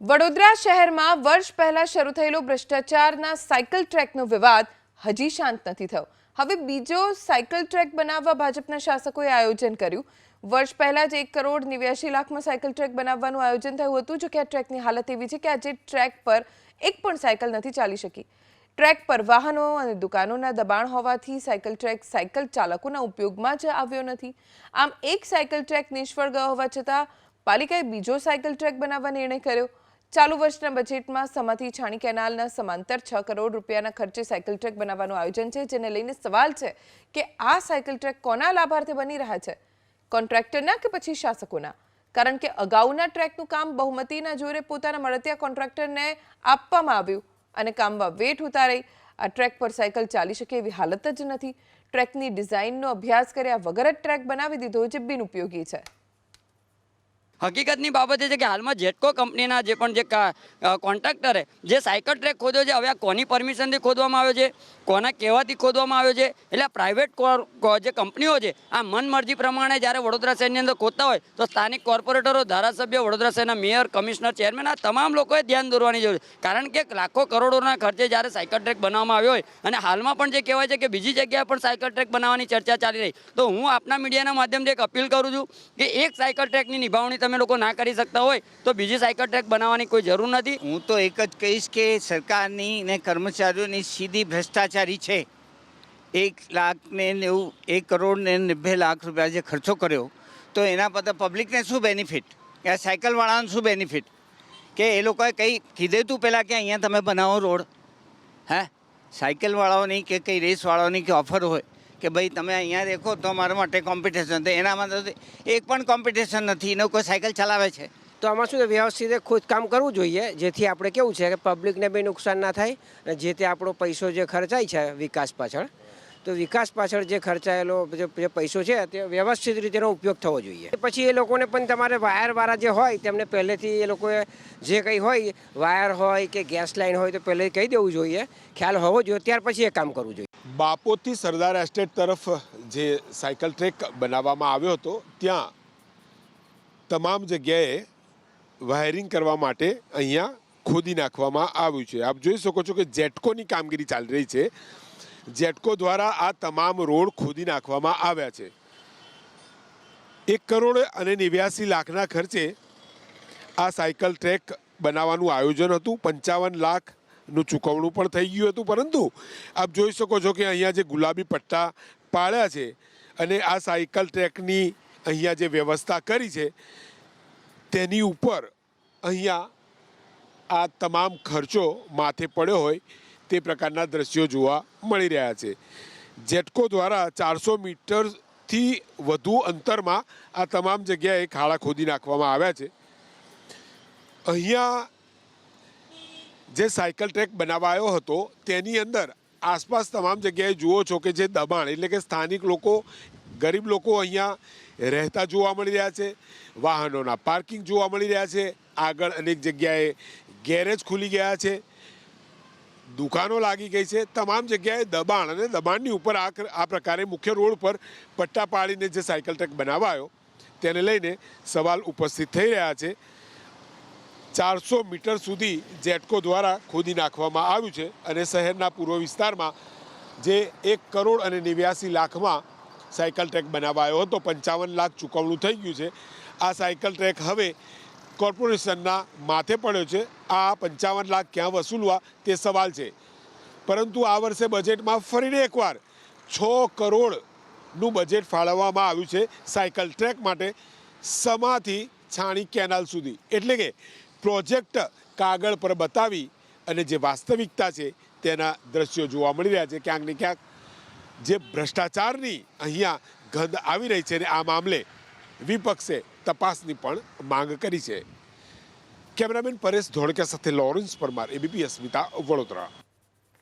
વડોદરા શહેરમાં વર્ષ પહેલા શરૂ થયેલો ભ્રષ્ટાચારના સાયકલ ટ્રેકનો વિવાદ હજી શાંત નથી થયો. હવે બીજો સાયકલ ટ્રેક બનાવવા ભાજપના શાસકોએ આયોજન કર્યું. વર્ષ પહેલા જ એક કરોડ નેવ્યાસી લાખમાં સાયકલ ટ્રેક બનાવવાનું આયોજન થયું હતું, જો કે આ ટ્રેકની હાલત એવી છે કે આજે ટ્રેક પર એક પણ સાયકલ નથી ચાલી શકી. ટ્રેક પર વાહનો અને દુકાનોના દબાણ હોવાથી સાયકલ ટ્રેક સાયકલ ચાલકોના ઉપયોગમાં જ આવ્યો નથી. આમ એક સાયકલ ટ્રેક નિષ્ફળ ગયો હોવા છતાં પાલિકાએ બીજો સાયકલ ટ્રેક બનાવવા નિર્ણય કર્યો. ચાલુ વર્ષના બજેટમાં સમાથી છાણી કેનાલના સમાંતર છ કરોડ રૂપિયાના ખર્ચે સાયકલ ટ્રેક બનાવવાનું આયોજન છે, જેને લઈને સવાલ છે કે આ સાયકલ ટ્રેક કોના લાભાર્થે બની રહ્યા છે? કોન્ટ્રાક્ટરના કે પછી શાસકોના? કારણ કે અગાઉના ટ્રેકનું કામ બહુમતીના જોરે પોતાના મળતિયા કોન્ટ્રાક્ટરને આપવામાં આવ્યું અને કામમાં વેઠ ઉતારી આ ટ્રેક પર સાયકલ ચાલી શકે એવી હાલત જ નથી. ટ્રેકની ડિઝાઇનનો અભ્યાસ કર્યા વગર જ ટ્રેક બનાવી દીધો જે બિનઉપયોગી છે. હકીકતની બાબત એ છે કે હાલમાં જેટકો કંપનીના જે પણ જે કોન્ટ્રાક્ટરે જે સાયકલ ટ્રેક ખોદ્યો છે, હવે આ કોની પરમિશનથી ખોદવામાં આવ્યો છે? કોના કહેવાથી ખોદવામાં આવ્યો છે? એટલે આ પ્રાઇવેટ જે કંપનીઓ છે, આ મનમરજી પ્રમાણે જ્યારે વડોદરા શહેરની અંદર ખોદતા હોય, તો સ્થાનિક કોર્પોરેટરો, ધારાસભ્યો, વડોદરા શહેરના મેયર, કમિશનર, ચેરમેન આ તમામ લોકોએ ધ્યાન દોરવાની જરૂર કારણ કે લાખો કરોડોના ખર્ચે જ્યારે સાયકલ ટ્રેક બનાવવામાં આવ્યો હોય, અને હાલમાં પણ જે કહેવાય છે કે બીજી જગ્યાએ પણ સાયકલ ટ્રેક બનાવવાની ચર્ચા ચાલી રહી, તો હું આપના મીડિયાના માધ્યમથી એક અપીલ કરું છું કે એક સાયકલ ટ્રેકની નિભાવણી તમે લોકો ના કરી શકતા હોય, તો બીજી સાયકલ ટ્રેક બનાવવાની કોઈ જરૂર નથી. હું તો એક જ કહીશ કે સરકારની ને કર્મચારીઓની સીધી ભ્રષ્ટાચારી છે. એક લાખ ને નેવું, એક કરોડ ને નબ્બે લાખ રૂપિયા જે ખર્ચો કર્યો, તો એના પર પબ્લિકને શું બેનિફિટ? કે સાયકલવાળાને શું બેનિફિટ? કે એ લોકોએ કંઈ કીધું તું પહેલાં કે અહીંયા તમે બનાવો રોડ? હે? સાયકલવાળાઓની કે કંઈ રેસવાળાઓની કે ઓફર હોય? કે ભાઈ તમે અહીંયા દેખો તો મારા માટે કોમ્પિટિશન તો એનામાં તો એક પણ કોમ્પિટિશન નથી, એનો કોઈ સાયકલ ચલાવે છે. તો આમાં શું વ્યવસ્થિત ખુદ ખોદકામ કરવું જોઈએ, જેથી આપણે કેવું છે કે પબ્લિકને બી નુકસાન ના થાય અને જે તે આપણો પૈસો જે ખર્ચાય છે વિકાસ પાછળ, તો વિકાસ પાછળ જે ખર્ચાયેલો જે પૈસો છે તે વ્યવસ્થિત રીતેનો ઉપયોગ થવો જોઈએ. પછી એ લોકોને પણ તમારે વાયરવાળા જે હોય તેમને પહેલેથી એ લોકોએ જે કંઈ હોય વાયર હોય કે ગેસ લાઇન હોય તો પહેલે કહી દેવું જોઈએ, ખ્યાલ હોવો જોઈએ, ત્યાર પછી એ કામ કરવું જોઈએ. બાપોથી સરદાર એસ્ટેટ તરફ જે સાયકલ ટ્રેક બનાવવામાં આવ્યો હતો, ત્યાં તમામ જગ્યાએ વાયરિંગ કરવા માટે અહીંયા ખોદી નાખવામાં આવ્યું છે. આપ જોઈ શકો છો કે જેટકોની કામગીરી ચાલી રહી છે. જેટકો દ્વારા આ તમામ રોડ ખોદી નાખવામાં આવ્યા છે. એક કરોડ અને નેવ્યાસી લાખના ખર્ચે આ સાયકલ ટ્રેક બનાવવાનું આયોજન હતું. પંચાવન લાખનું ચૂકવણું પણ થઈ ગયું હતું. પરંતુ આપ જોઈ શકો છો કે અહીંયા જે ગુલાબી પટ્ટા પાડ્યા છે અને આ સાયકલ ટ્રેકની અહીંયા જે વ્યવસ્થા કરી છે, તેની ઉપર અહીંયા આ તમામ ખર્ચો માથે પડ્યો હોય તે પ્રકારના દ્રશ્યો જોવા મળી રહ્યા છે. જેટકો દ્વારા ચારસો મીટરથી વધુ અંતરમાં આ તમામ જગ્યાએ ખાડા ખોદી નાખવામાં આવ્યા છે. અહીંયા જે સાયકલ ટ્રેક બનાવાયો હતો, તેની અંદર આસપાસ તમામ જગ્યાએ જુઓ છો કે જે દબાણ એટલે કે સ્થાનિક લોકો, ગરીબ લોકો અહીંયા રહેતા જોવા મળી રહ્યા છે, વાહનોના પાર્કિંગ જોવા મળી રહ્યા છે, આગળ અનેક જગ્યાએ ગેરેજ ખુલી ગયા છે, દુકાનો લાગી ગઈ છે, તમામ જગ્યાએ દબાણ અને દબાણની ઉપર આ પ્રકારે મુખ્ય રોડ પર પટ્ટા પાડીને જે સાયકલ ટ્રેક બનાવાયો, તેને લઈને સવાલ ઉપસ્થિત થઈ રહ્યા છે. ચારસો મીટર સુધી જેટકો દ્વારા ખોદી નાખવામાં આવ્યું છે અને શહેરના પૂર્વ વિસ્તારમાં જે એક કરોડ અને નેવ્યાસી લાખમાં સાયકલ ટ્રેક બનાવાયો હતો, પંચાવન લાખ ચૂકવણું થઈ ગયું છે. આ સાયકલ ટ્રેક હવે કોર્પોરેશનના માથે પડ્યો છે. આ પંચાવન લાખ ક્યાં વસૂલવા તે સવાલ છે. પરંતુ આ વર્ષે બજેટમાં ફરીને એકવાર છ કરોડનું બજેટ ફાળવવામાં આવ્યું છે સાયકલ ટ્રેક માટે સમાથી છાણી કેનાલ સુધી. એટલે કે પ્રોજેક્ટ કાગળ પર બતાવી અને જે વાસ્તવિકતા છે તેના દ્રશ્યો જોવા મળી રહ્યા છે ક્યાંક ને ક્યાંક. જે ભ્રષ્ટાચારની અહીંયા ગંધ આવી રહી છે અને આ મામલે વિપક્ષે તપાસની પણ માંગ કરી છે. કેમેરામેન પરેશ ધોળકિયા સાથે લોરેન્સ પરમાર, એબીપી અસ્મિતા, વડોદરા.